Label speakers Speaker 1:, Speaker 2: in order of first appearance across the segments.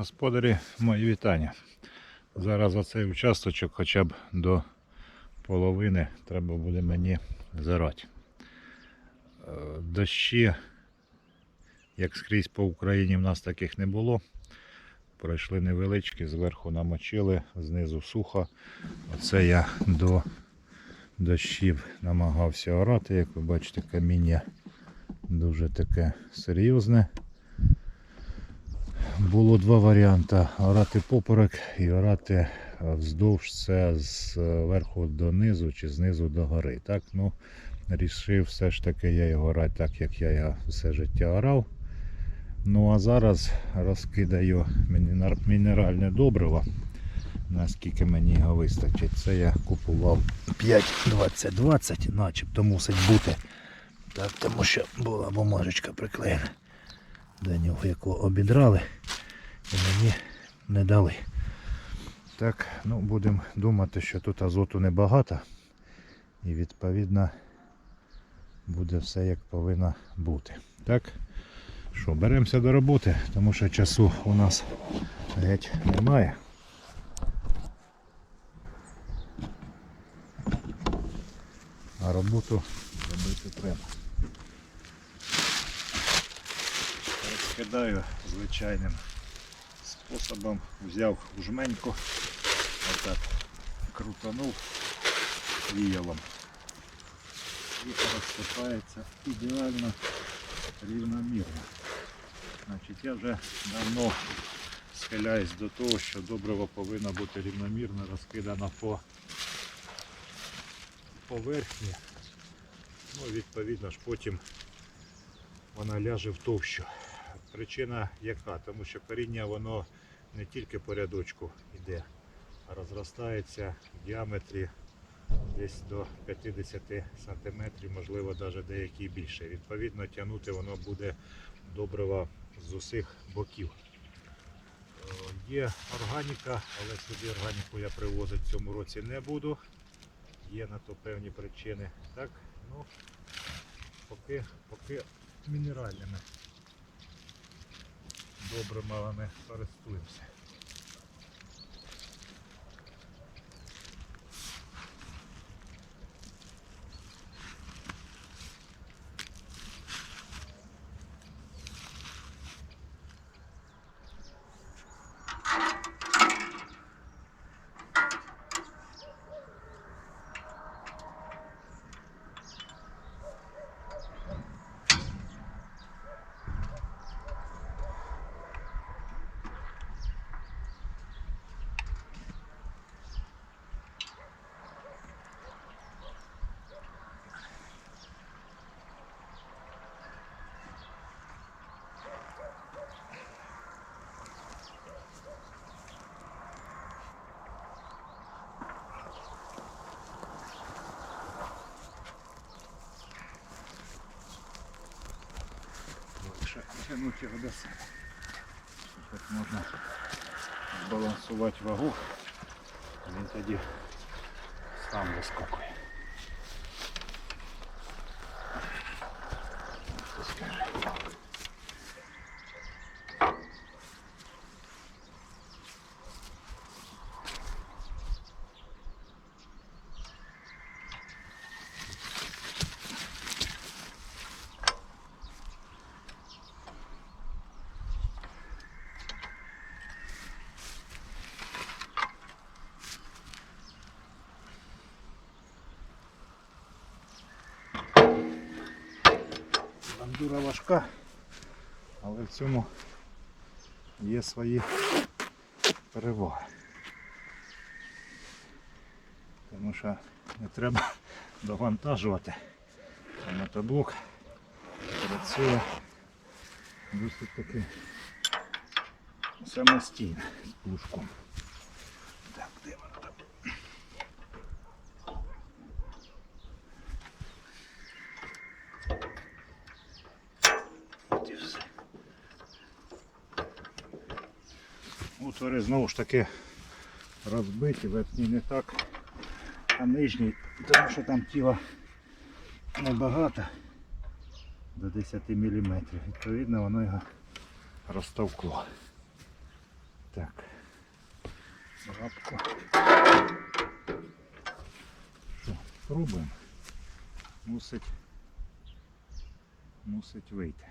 Speaker 1: Господарі, мої вітання. Зараз оцей участочок хоча б до половини треба буде мені зарати. Е, Дощі, як скрізь по Україні, в нас таких не було. Пройшли невеличкі, зверху намочили, знизу сухо. Оце я до дощів намагався орати. Як ви бачите, каміння дуже таке серйозне. Було два варіанти: орати поперек і орати вздовж це з верху чи знизу до гори. Так, ну, рішив все ж таки я його орати так, як я все життя орав. Ну а зараз розкидаю мінеральне добриво, наскільки мені його вистачить. Це я купував 5,20-20, начебто мусить бути. Так, тому що була бумажечка приклеєна до нього, яку обідрали і мені не дали. Так, ну будемо думати, що тут азоту небагато і відповідно буде все як повинно бути. Так, що, беремося до роботи, тому що часу у нас геть немає. А роботу робити треба. Розкидаю звичайним способом. Взяв жменьку, отак крутанув віялом. І розсипається ідеально рівномірно. Значить, я вже давно схиляюсь до того, що добриво повинно бути рівномірно розкидано по поверхні. Ну, відповідно ж потім вона ляже в товщу. Причина яка? Тому що коріння воно не тільки по рядочку йде, а розростається в діаметрі десь до 50 см, можливо навіть деякі більше. Відповідно, тягнути воно буде добрива з усіх боків. Е, Є органіка, але сюди органіку я привозити в цьому році не буду. Є на то певні причини. Так, ну, поки, поки мінеральними добривами користуємося. Тягнути його до себе. Так можна збалансувати вагу, він тоді сам вискакує. Бандура важка, але в цьому є свої переваги. Тому що не треба довантажувати. Мотоблок працює досить таки самостійно з плужком. Так, де воно там? От і все. Утвори знову ж таки розбиті, верхній не так, а нижній, тому що там тіла небагато до 10 мм. Відповідно воно його розтовкло. Так. Лапку. Пробуємо. Мусить, мусить вийти.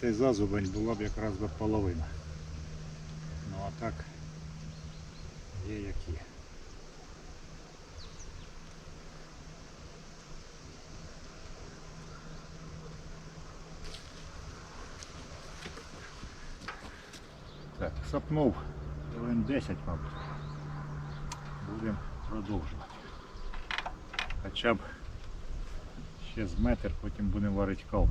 Speaker 1: Цей зазубень, була б якраз би половина. Ну а так є як є. Так, сапнув хвилин 10, мабуть. Будемо продовжувати. Хоча б ще з метр, потім будемо варити каву.